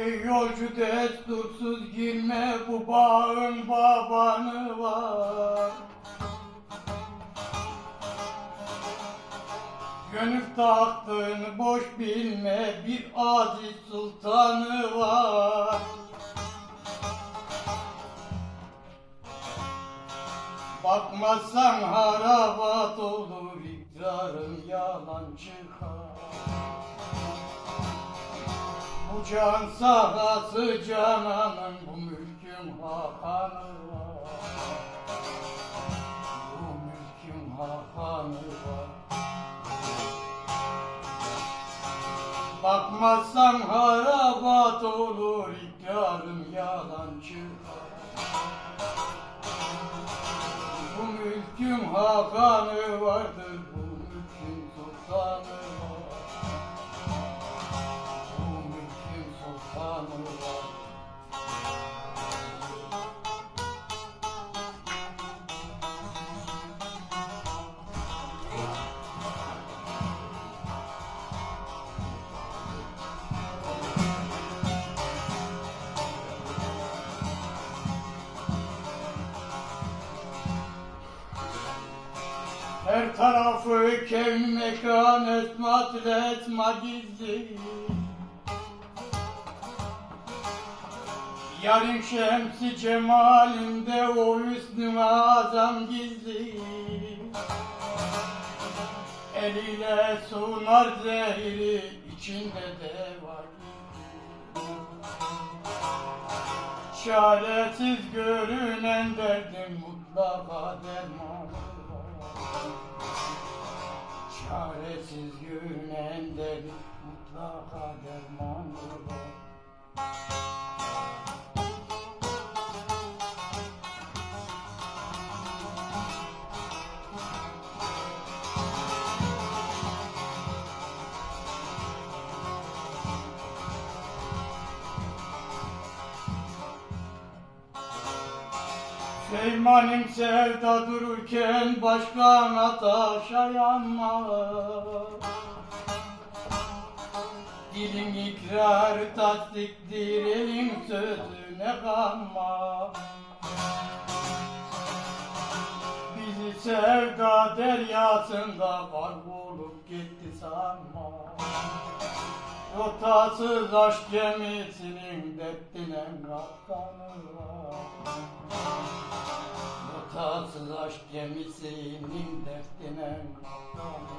Ey yolcu destursuz girme bu bağın babanı var. Gönül tahtını boş bilme bir aziz sultanı var. Bakmazsan harabat olur ikrarın yalan Bu can sahası cananın bu mülkün hakanı var. Bu mülkün hakanı var. Bakmazsan harabat olur ikrarın yalan çıkar. Bu mülkün hakanı vardır, bu mülkün sultanı Her tarafı kevn mekan esmat ile esma gizli Yarın şemsi cemalinde o hüsnü azam gizli. Eliyle sunar zehri içinde de var. Çaresiz görünen derdim mutlaka dermanı var Çaresiz görünen derdim mutlaka dermanı var Süleyman'ın sevda dururken başkana taşa yanma Dilin ikrar tasdiktir elin sözüne kanma Bizi sevda deryasında kaybolup gitti sanma Rotasız aşk gemisinin derdine kaptanı var. Rotasız aşk gemisinin derdine kaptanı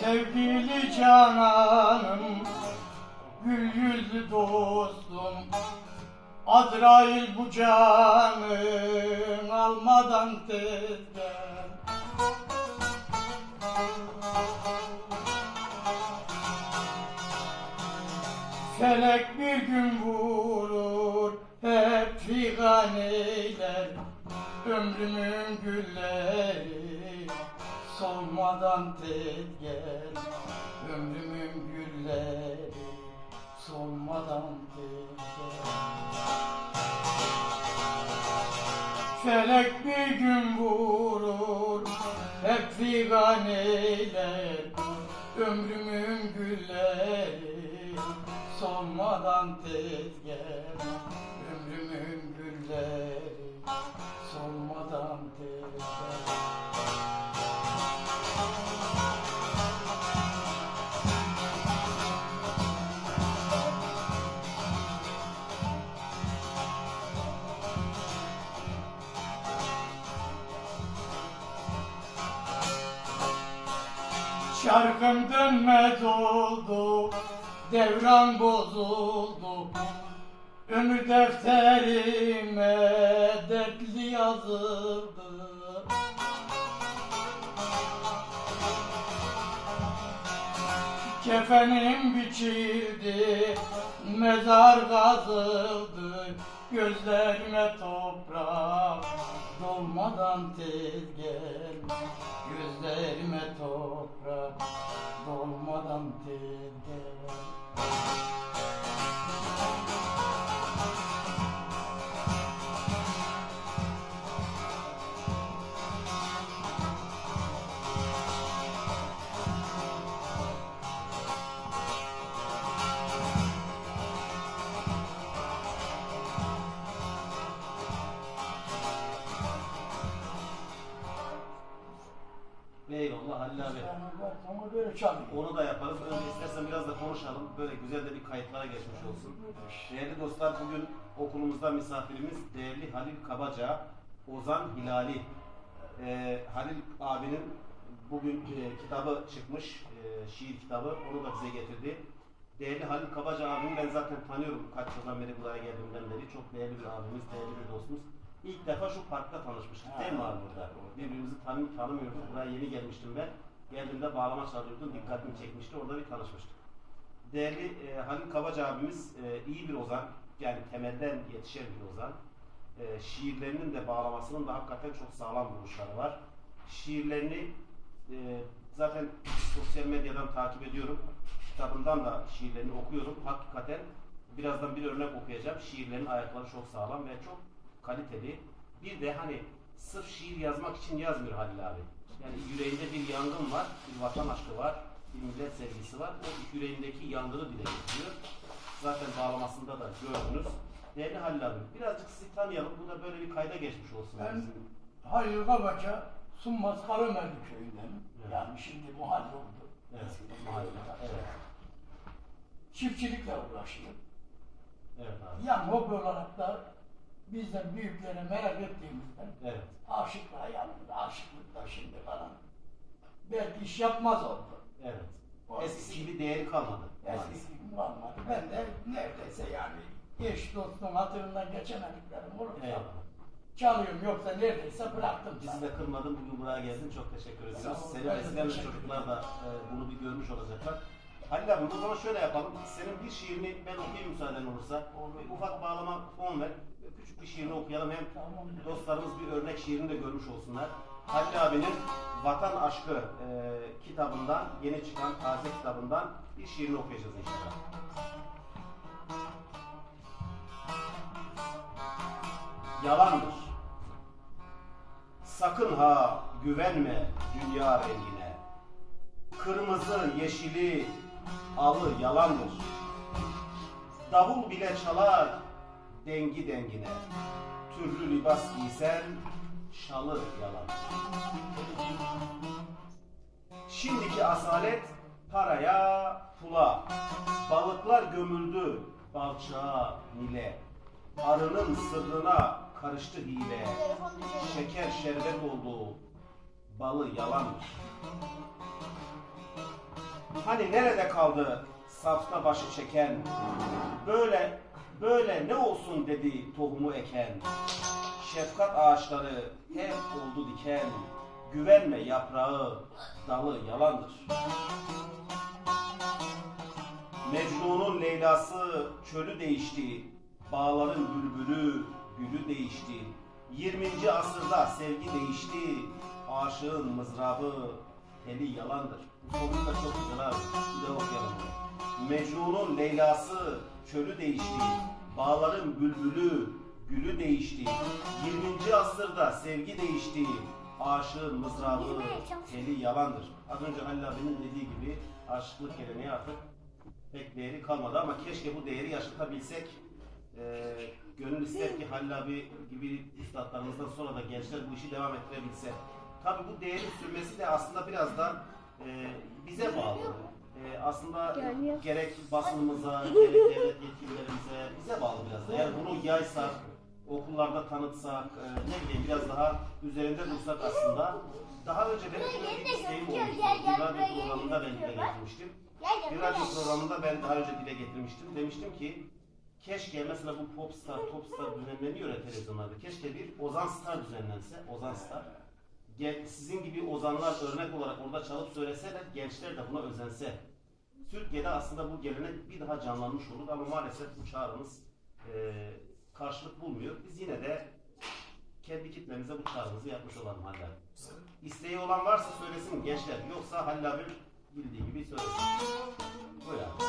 Sevgili cananım, gül yüzlü dostum Azrail bu canın almadan tezden Felek bir gün vurur, hep figan eyler Ömrümün gülleri solmadan tez gel. Ömrümün gülleri solmadan tez gel. Felek bir gün vurur, hep figan eyler. Ömrümün gülleri solmadan tez gel Şarkım dönmez oldu, devran bozuldu. Ömür defterime dertli yazıldı. Kefenim biçildi, mezar kazıldı. Gözlerime toprak dolmadan tez gel. Gözlerime toprak dolmadan tez gel. Onu da yaparız. Önce istersen biraz da konuşalım. Böyle güzel de bir kayıtlara geçmiş olsun. Değerli dostlar bugün okulumuzda misafirimiz değerli Halil Kabaca, Ozan Hilali. Ee, Halil abinin bugün e, kitabı çıkmış, e, şiir kitabı. Onu da bize getirdi. Değerli Halil Kabaca abimi ben zaten tanıyorum. Kaç yıldan beri buraya geldiğimden beri. Çok değerli bir abimiz, değerli bir dostumuz. İlk defa şu parkta tanışmıştık değil mi abi burada? Birbirimizi tanı tanımıyorduk. Buraya yeni gelmiştim ben. Geldiğimde bağlama çalıyordum. Dikkatimi çekmişti. Orada bir tanışmıştık. Değerli e, Halil Kabaca abimiz e, iyi bir ozan. Yani temelden yetişen bir ozan. E, şiirlerinin de bağlamasının da hakikaten çok sağlam vuruşları var. Şiirlerini e, zaten sosyal medyadan takip ediyorum. Kitabından da şiirlerini okuyorum. Hakikaten birazdan bir örnek okuyacağım. Şiirlerin ayakları çok sağlam ve çok kaliteli. Bir de hani sırf şiir yazmak için yazmıyor Halil abi. Yani yüreğinde bir yangın var, bir vatan aşkı var, bir millet sevgisi var. O yüreğindeki yangını dile getiriyor. Zaten bağlamasında da gördünüz. Değerli Halil abi, birazcık sizi tanıyalım. Bu da böyle bir kayda geçmiş olsun. Ben. Halil Kabaca, Sunmaz Karamerli köyünden. Evet. Yani şimdi mahalle oldu. Evet, Eskiden mahalle. evet. Çiftçilikle uğraşıyor. Evet abi. Yani hobi olarak da bizden büyüklere merak ettiğimizden Evet. aşıklığa yandı. Aşıklıkta şimdi falan. Belki iş yapmaz oldu. Evet. O- Eskisi gibi değeri kalmadı. Eskisi gibi kalmadı. Ben de neredeyse yani eş dostum hatırından geçemediklerim olursa Eyvallah. çalıyorum yoksa neredeyse bıraktım. Bizi de kırmadın bugün buraya geldin. Çok teşekkür ediyoruz. Sağ ol, Seni ben de besleyen teşekkür çocuklar da e, bunu bir görmüş olacaklar. Halil abi o zaman şöyle yapalım. Senin bir şiirini ben okuyayım müsaaden olursa. Olur. Bir ufak bağlama fon ver. Küçük bir şiirini okuyalım. Hem dostlarımız bir örnek şiirini de görmüş olsunlar. Halil abinin Vatan Aşkı e, kitabından, yeni çıkan taze kitabından bir şiirini okuyacağız inşallah. Yalandır. Sakın ha güvenme dünya rengine. Kırmızı, yeşili, alı yalandır. Davul bile çalar dengi dengine. Türlü libas giysen şalı yalan. Şimdiki asalet paraya, pula. Balıklar gömüldü balçağa, nile. Arının sırrına karıştı hile. Şeker şerbet oldu, balı yalanmış. Hani nerede kaldı safta başı çeken? Böyle, böyle ne olsun dedi tohumu eken. Şefkat ağaçları hep oldu diken. Güvenme yaprağı, dalı yalandır. Mecnun'un Leyla'sı çölü değişti. Bağların bülbülü, gülü değişti. 20. asırda sevgi değişti. Aşığın mızrabı, teli yalandır. Bu soruyu da çok güzel abi. Bir de okuyalım bunu. Mecnun'un Leyla'sı çölü değişti. Bağların bülbülü, gülü değişti. 20. asırda sevgi değişti. Aşığın mızrabı, teli yalandır. Az önce Halil abinin dediği gibi aşıklık geleneği artık pek değeri kalmadı ama keşke bu değeri yaşatabilsek. Ee, gönül ister ki Halil abi gibi üstadlarımızdan sonra da gençler bu işi devam ettirebilse. Tabii bu değerin sürmesi de aslında biraz da e, bize bağlı. E, aslında Geliyor. gerek basınımıza, gerek devlet yetkililerimize bize bağlı biraz da. Yani bunu yaysak, okullarda tanıtsak, e, ne bileyim biraz daha üzerinde dursak aslında. Daha önce benim bir isteğim olmuştu. Bir radyo programında ben dile getirmiştim. Bir radyo programında ben daha önce dile getirmiştim. Demiştim ki keşke mesela bu Popstar, Topstar düzenleniyor ya televizyonlarda. Keşke bir Ozan Star düzenlense. Ozan Star. Sizin gibi ozanlar örnek olarak orada çalıp söyleseler gençler de buna özense. Türkiye'de aslında bu gelenek bir daha canlanmış olur ama maalesef bu çağrımız e, karşılık bulmuyor. Biz yine de kendi kitlemize bu çağrımızı yapmış olalım Halil abi. İsteği olan varsa söylesin gençler. Yoksa Halil abi bildiği gibi söylesin. Buyur abi.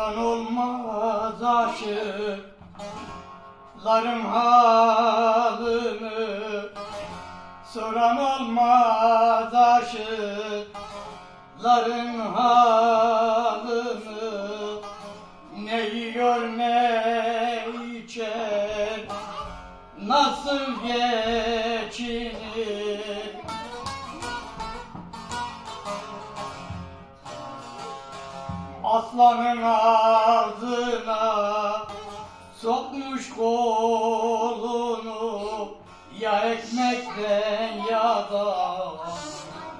Soran olmaz aşıkların halını. Soran olmaz aşıkların halını. Ne yiyor ne içer Nasıl geçinir Aslanın ağzına sokmuş kolunu Ya ekmekten ya da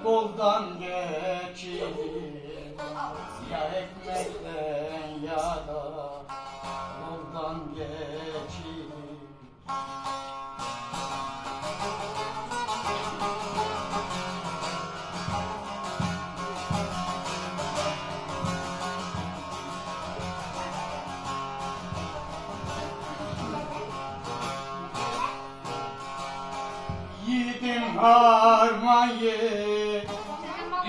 boldan geçinir Ya ekmekten ya da boldan geçinir harmayı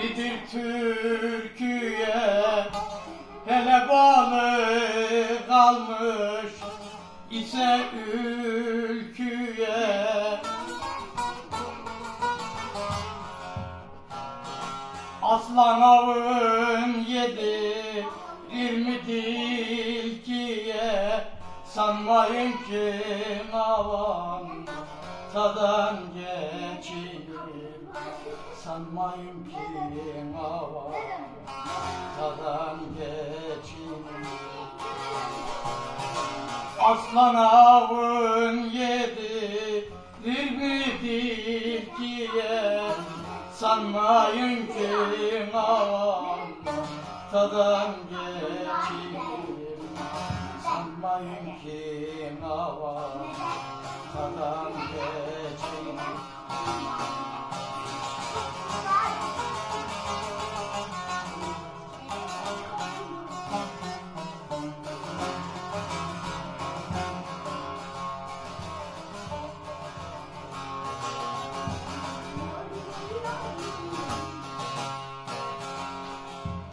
idir Türkiye Hele balık almış ise ülküye. Aslan avın yedi mi dilkiye Sanmayın ki avan tadan geçinir Sanmayın ki avan tadan geçinir Aslan avın yedi mi dilkiye Sanmayın ki avan tadan geçinir Sanmayın ki avan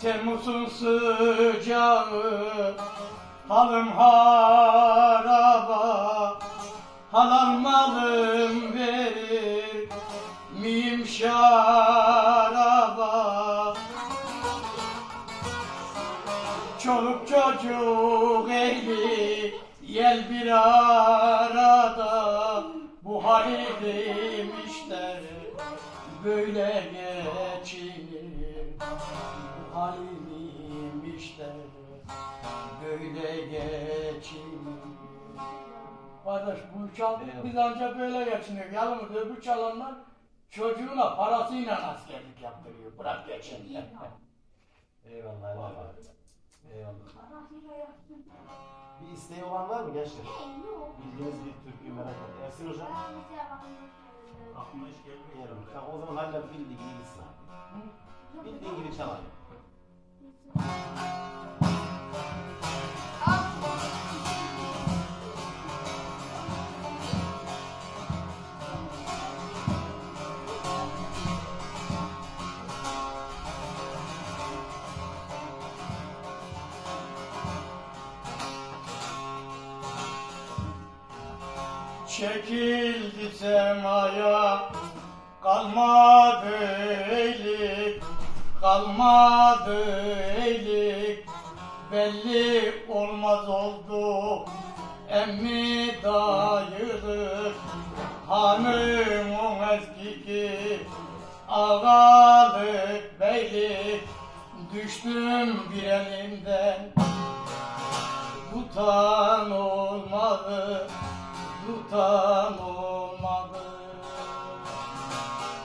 Temmuz'un sıcağı Halım haraba Çoluk çocuk ehli Yel bir arada Bu halim işte Böyle geçinir Bu halim işte Böyle geçinir Kardeş bu çaldık biz ancak böyle geçiniyor. Yalnız öbür çalanlar çocuğuna parasıyla askerlik yaptırıyor. Bırak geçin. Eyvallah abi. Eyvallah. Bir isteği olan var mı gençler? Bildiğiniz bir türkü merak ediyorum. Ersin hocam. Aklıma hiç gelmiyor. Tamam o zaman Halil abi bildiği gibi gitsin. Bildiğin gibi çal Çekildi semaya. Kalmadı eylik kalmadı eylik belli olmaz oldu emmi dayılık. Hanımın eskiki ağalık beylik düştüm bir elimden tutan olmaz tutan olmadı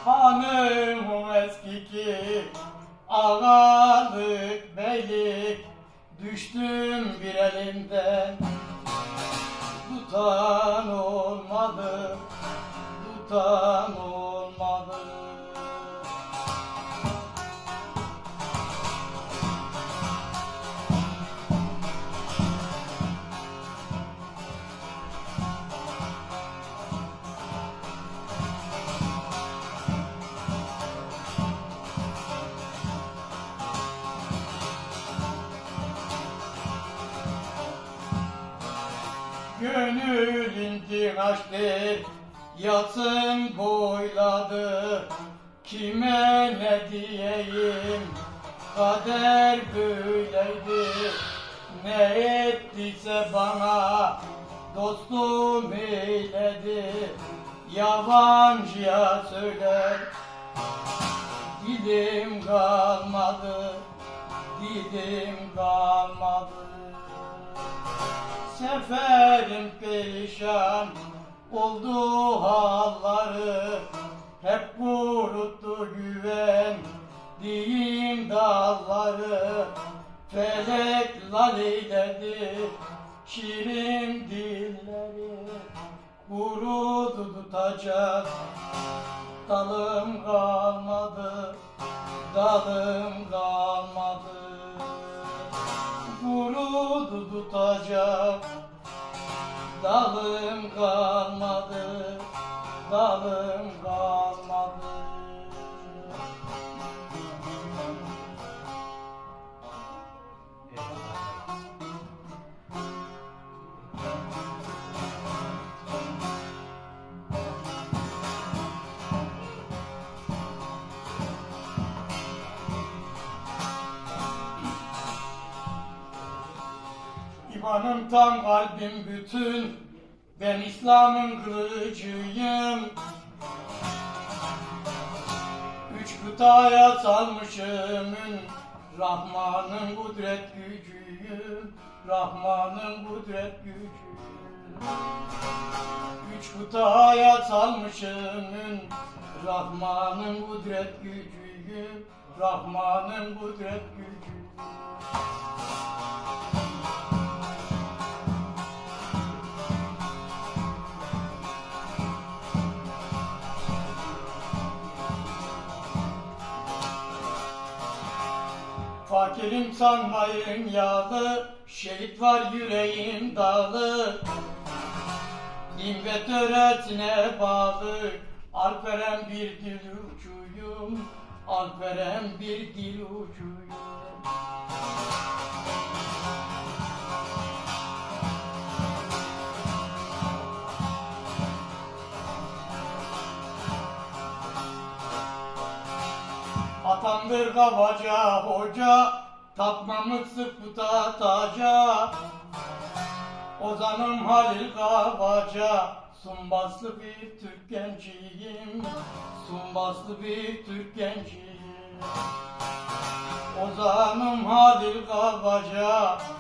Hanım o eski ki ağalık beylik. Düştüm bir elinden. Tutan olmadı Tutan olmadı Gönül intinaştı Yatsın boyladı. Kime ne diyeyim? Kader böyleydi. Ne ettiyse bana Dostum eyledi. Yabancıya söyler. Dilim kalmadı Dilim kalmadı Seferim perişan oldu halları. Hep kuruttu güven diyeyim dalları. Felek lal eyledi şirin dilleri. Kurudu tutacak dalım kalmadı Dalım kalmadı Kurudu tutacak. Dalım kalmadı Dalım kalmadı İmanım tam kalbim bütün. Ben İslam'ın kılıcıyım. Üç kıtaya salmışım. Rahman'ın kudret gücüyüm. Rahman'ın kudret gücüyüm. Üç kıtaya salmışım. Rahman'ın kudret gücüyüm. Rahman'ın kudret gücüyüm Fakirim sanmayın yağlı, şehit var yüreğim dağlı. Din ve töretine bağlı, Alperen bir dil uçuyum, Alperen bir dil uçuyum. Kavaca hoca, tapmamız sık puta taca. Ozanım Halil Kavaca, Sumbaslı bir Türk genciyim, Sumbaslı bir Türk genciyim. Ozanım Halil Kavaca,